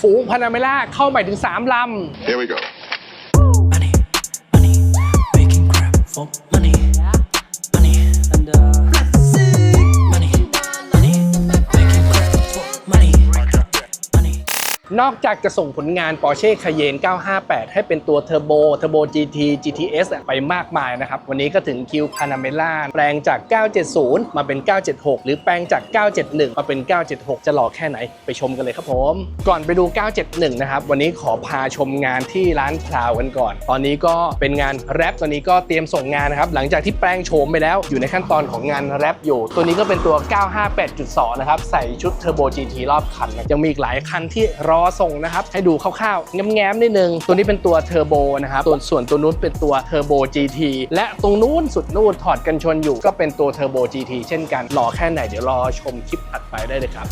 ฝูงพานาเมล่าเข้าใหม่ถึง 3 ลำ Here we go. นอกจากจะส่งผลงาน Porsche Cayenne 958 ให้เป็นตัวเทอร์โบเทอร์โบ GT GTS ไปมากมายนะครับ วันนี้ก็ถึงคิว Panamera แปลงจาก 970 มาเป็น 976 หรือแปลงจาก 971 มาเป็น 976 จะหล่อแค่ไหนไปชมกันเลยครับผม ก่อนไปดู 971 นะครับ วันนี้ขอพาชมงานที่ร้านพลาวกันก่อน ตอนนี้ก็เป็นงานแรปตอนนี้ก็เตรียมส่งงานนะครับ หลังจากที่แปลงโฉมไปแล้วอยู่ในขั้นตอนของงานแรปอยู่ ตัวนี้ก็เป็นตัว 958.2 นะครับใส่ชุดเทอร์โบ GT รอบคันนะยังมีอีกหลายคันที่รอส่งนะครับ ให้ดูคร่าวๆ แง้มๆนิดนึง ตัวนี้เป็นตัวเทอร์โบนะครับ ส่วนส่วนตัวนู้นเป็นตัวเทอร์โบ GT และตรงนู้นสุดนู้นถอดกันชนอยู่ ก็เป็นตัวเทอร์โบ GT เช่นกันรอแค่ไหนเดี๋ยวรอชมคลิปถัดไปได้เลยครับ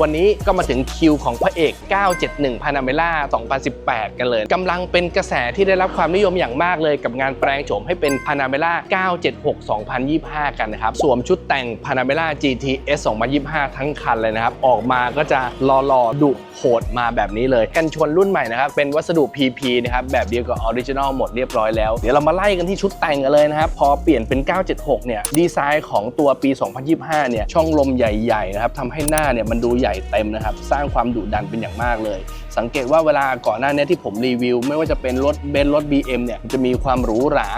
วันนี้ก็มาถึงคิวของพระเอก 971 Panamera 2018 กันเลยกำลังเป็นกระแสที่ได้รับความนิยมอย่างมากเลยกับงานแปลงโฉมให้เป็น Panamera 976 2025 กันนะครับ สวมชุดแต่ง Panamera GTS 2025 ทั้งคันเลยนะครับ ออกมาก็จะรอรอๆดุโหดมาแบบนี้เลย กันชนรุ่นใหม่นะครับ เป็นวัสดุ PP นะครับ แบบเดียวกับออริจินอลหมดเรียบร้อยแล้ว เดี๋ยวเรามาไล่กันที่ชุดแต่งกันเลยนะครับ พอเปลี่ยนเป็น 976 เนี่ย ดีไซน์ของตัวปี 2025 เนี่ย ช่องลมใหญ่ๆ นะครับทำให้หน้าเนี่ยมันดูใหญ่เต็มนะครับ สร้างความดุดันเป็นอย่างมากเลย สังเกตว่าเวลาก่อนหน้านี้ที่ผมรีวิว ไม่ว่าจะเป็นรถเบนซ์รถ BM เนี่ยจะมีความหรูหรา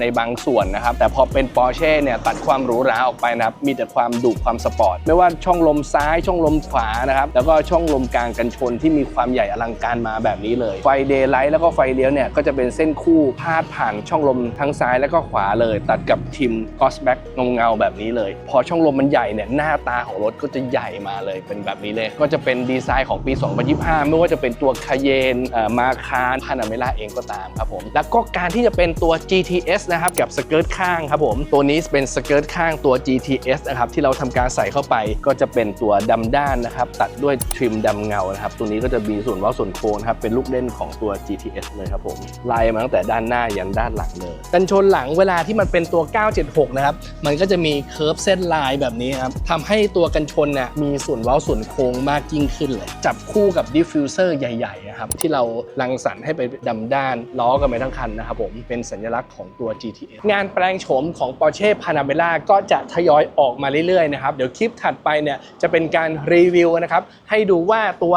ในบางส่วนนะครับ แต่พอเป็น Porsche เนี่ยตัดความหรูหราออกไปนะครับ มีแต่ความดุความสปอร์ต ไม่ว่าช่องลมซ้ายช่องลมขวานะครับ แล้วก็ช่องลมกลางกันชนที่มีความใหญ่อลังการมาแบบนี้เลย ไฟเดย์ไลท์แล้วก็ไฟเลี้ยวเนี่ยก็จะเป็นเส้นคู่พาดผ่านช่องลมทั้งซ้ายแล้วก็ขวาเลย ตัดกับทิมกอสแบ็กเงาๆแบบนี้เลย พอช่องลมมันใหญ่เนี่ยหน้าตาของรถก็จะใหญ่มาเลยเป็นแบบนี้เลย ก็จะเป็นดีไซน์ของปี 2025 ไม่ว่าจะเป็นตัวคาเยนมาคารพานาเมล่าเองก็ตามครับผมแล้วก็การที่จะเป็นตัว GTS นะครับกับสเกิร์ตข้างครับผมตัวนี้เป็นสเกิร์ตข้างตัว GTS นะครับที่เราทำการใส่เข้าไปก็จะเป็นตัวดำด้านนะครับตัดด้วยทริมดำเงานะครับตัวนี้ก็จะมีส่วนว้าส่วนโค้งครับเป็นลูกเล่นของตัว GTS เลยครับผมไล่มาตั้งแต่ด้านหน้ายันด้านหลังเลยกันชนหลังเวลาที่มันเป็นตัว 976 นะครับมันก็จะมีเคิร์ฟเส้นลายแบบนี้ครับทำให้ตัวกันชนเนี่ยมีส่วนว้าส่วนโค้งมากยิ่งขึ้นเลยจับคู่กับดิฟฟิวเซอร์ใหญ่ๆนะครับที่เรารังสรรค์ให้ไปดำด้านล้อกันไปทั้งคันนะครับผมเป็นสัญลักษณ์ของตัว GTS งานแปลงโฉมของ Porsche Panamera ก็จะทยอยออกมาเรื่อยๆนะครับเดี๋ยวคลิปถัดไปเนี่ยจะเป็นการรีวิวนะครับให้ดูว่าตัว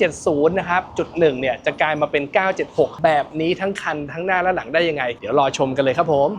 970 นะครับจุดหนึ่งเนี่ยจะกลายมาเป็น 976 แบบนี้ทั้งคันทั้งหน้าและหลังได้ยังไง เดี๋ยวรอชมกันเลยครับผม